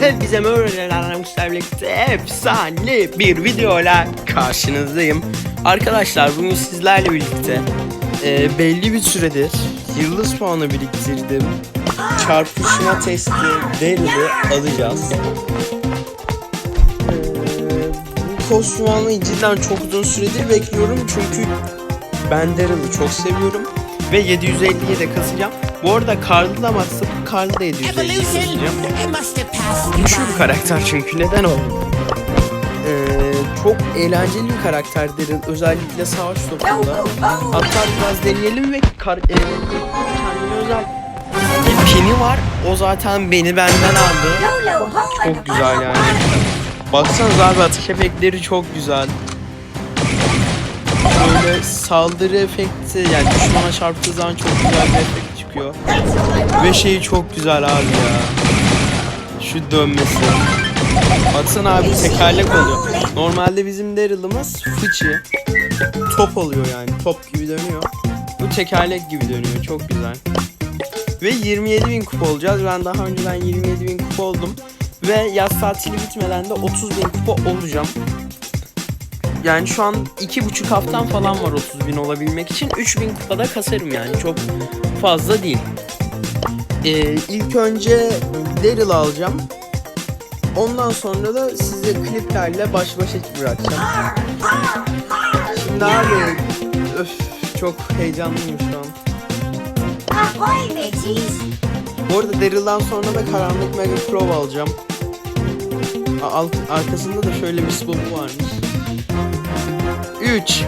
Hepinize merhabalar arkadaşlar birlikte efsane bir videoyla karşınızdayım. Arkadaşlar bugün sizlerle birlikte e, belli bir süredir yıldız puanı biriktirdim. Çarpışma testi Daryl'ı alacağız. E, bu kostüm almayı cidden çok uzun süredir bekliyorum çünkü ben Daryl'ı çok seviyorum ve 750'ye de kasacağım. Bu arada Karl'ı da maksat Karl'ı da 750'ye kasacağım. Güçlü bir karakter çünkü neden o? Ee, çok eğlenceli bir karakter Daryl özellikle savaş topunda. Hatta biraz deneyelim ve kar, e, kendine özel bir pini var. O zaten beni benden aldı. Çok güzel yani. Baksanıza abi atış efektleri çok güzel. Böyle saldırı efekti yani düşmana çarptığı zaman çok güzel bir efekt çıkıyor. Ve şeyi çok güzel abi ya. Şu dönmesi. Baksana abi tekerlek oluyor. Normalde bizim Daryl'ımız fıçı. Top oluyor yani. Top gibi dönüyor. Bu tekerlek gibi dönüyor. Çok güzel. Ve 27 bin kupa olacağız. Ben daha önceden 27 bin kupa oldum. Ve yaz tatili bitmeden de 30 bin kupa olacağım. Yani şu an iki buçuk haftam falan var 30 bin olabilmek için. 3 bin kupada kasarım yani. Çok fazla değil. Ee, ilk önce Daryl alacağım. Ondan sonra da size kliplerle baş başa bırakacağım. Şimdi abi öf çok heyecanlıyım şu an. Bu arada Daryl'dan sonra da Karanlık Mega Pro alacağım. Alt, arkasında da şöyle bir spobu varmış. 3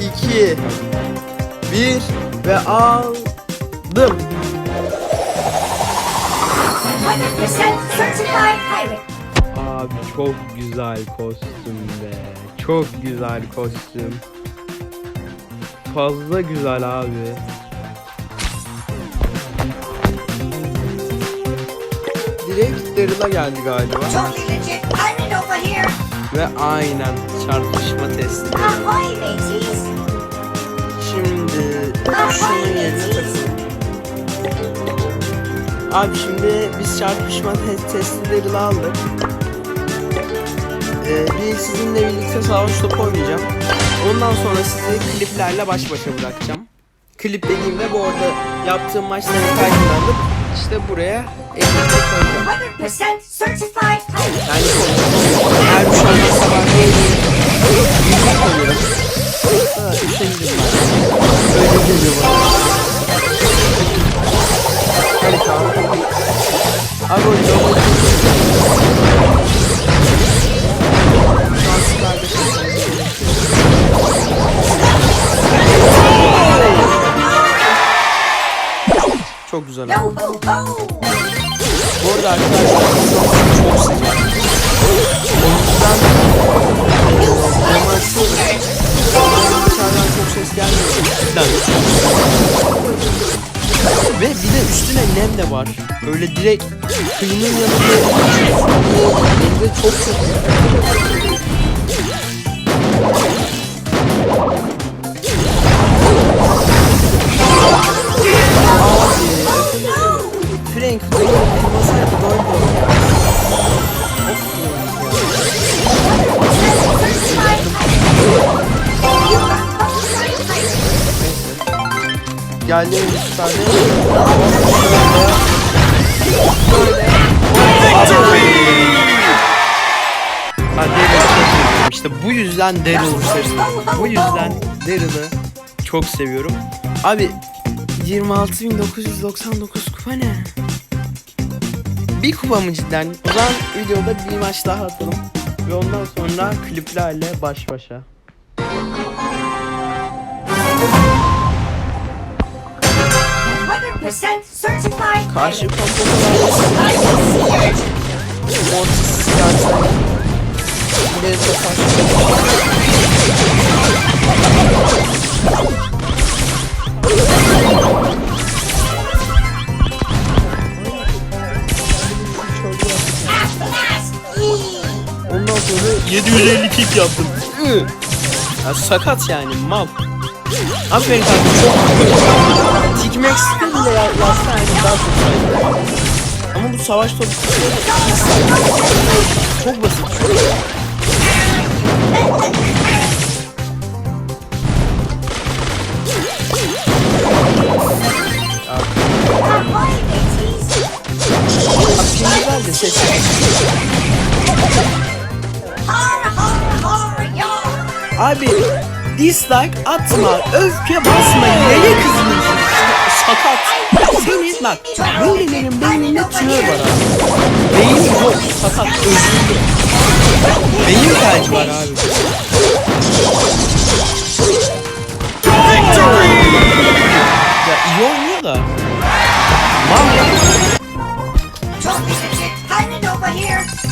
2 1 ve aldım. 100% certified pirate! Abi çok güzel kostüm be. Çok güzel kostüm. Fazla güzel abi. Direkt Daryl'a geldi galiba. Ve aynen çarpışma testi. Ahoy, mateys! Şimdi şunun yerine takalım. Abi şimdi biz çarpışma te- testi Daryl'ı aldık. Ee, bir sizinle birlikte savaş topu oynayacağım. Ondan sonra sizi kliplerle baş başa bırakacağım. Klip dediğimde bu arada yaptığım maçların kaydını alıp işte buraya elimde koyacağım. 100% certified pirate! Yani bir şey geliyor bana. Harika. Abi o kardeşim. Çok güzel abi. Bu arada arkadaşlar çok çok sıcak. O de var. Öyle direkt kıyının yanında çok çok Geldi 3 tane. İşte bu yüzden Daryl'ı seçtim. Bu yüzden Daryl'ı çok seviyorum. Abi 26.999 kupa ne? Bir kupa mı cidden? O zaman videoda bir maç daha atalım. Ve ondan sonra kliplerle baş başa. Certified Karşı! Mortis ileri topaç. Ondan sonra 750 kick yaptım. Ya sakat yani mal. Aferin kanka çok Tikmex'te bile ya- yazsa yani daha çok. Ama bu savaş topu çok basit. Tease? Güzel de yar. Abi dislike atma, öfke basma, neye kızıyorsun? Sakat. Senin bak, böylelerin beyninde tüyo var abi. Beyin yok, sakat, özürlü. Beyin felci var abi. Ya iyi oynuyor da.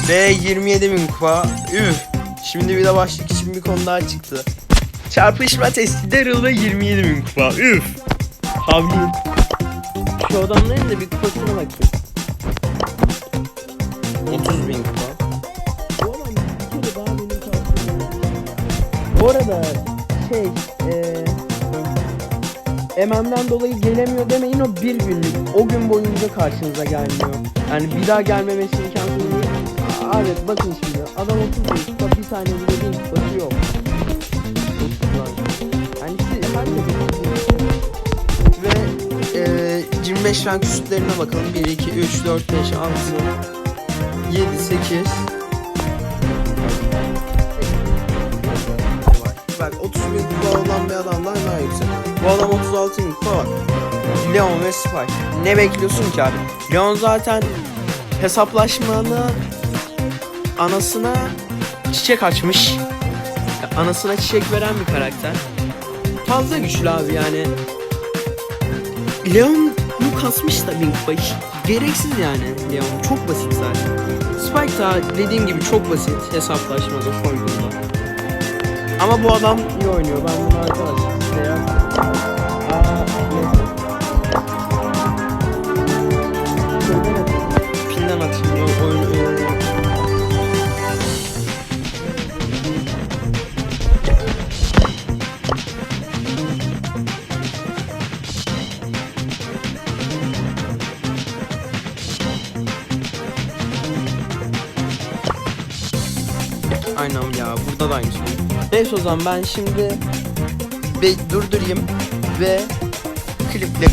Ve 27 bin kupa. Üf. Şimdi bir de başlık için bir konu daha çıktı. Çarpışma testi Daryl'da 27 bin kupa. Üf. Havlin. Şu adamların da bir kupasına bakayım. 30 bin kupa. Bu adam bir kere daha benim karşımda. Bu arada şey eee MM'den dolayı gelemiyor demeyin o bir günlük. O gün boyunca karşınıza gelmiyor. Yani bir daha gelmemesi imkansız değil. Aa, Evet bakın şimdi adam 30 bin kupa bir tane bile bin kupası yok. 5 renk sütlerine bakalım. 1, 2, 3, 4, 5, 6, 7, 8. Bak 30 bin kupa olan bir adamdan daha yüksek. Bu adam 36 bin kupa var. Leon ve Spike. Ne bekliyorsun ki abi? Leon zaten hesaplaşmanı anasına çiçek açmış. Anasına çiçek veren bir karakter. Fazla güçlü abi yani. Leon bu kasmış da hiç gereksiz yani Leon. Çok basit zaten. Spike da dediğim gibi çok basit hesaplaşmada soygunda. Ama bu adam iyi oynuyor. Ben bunu arkadaşlar size. Pinden atayım. O Aynen ya burada da aynı şey. Neyse o zaman ben şimdi bir durdurayım ve kliple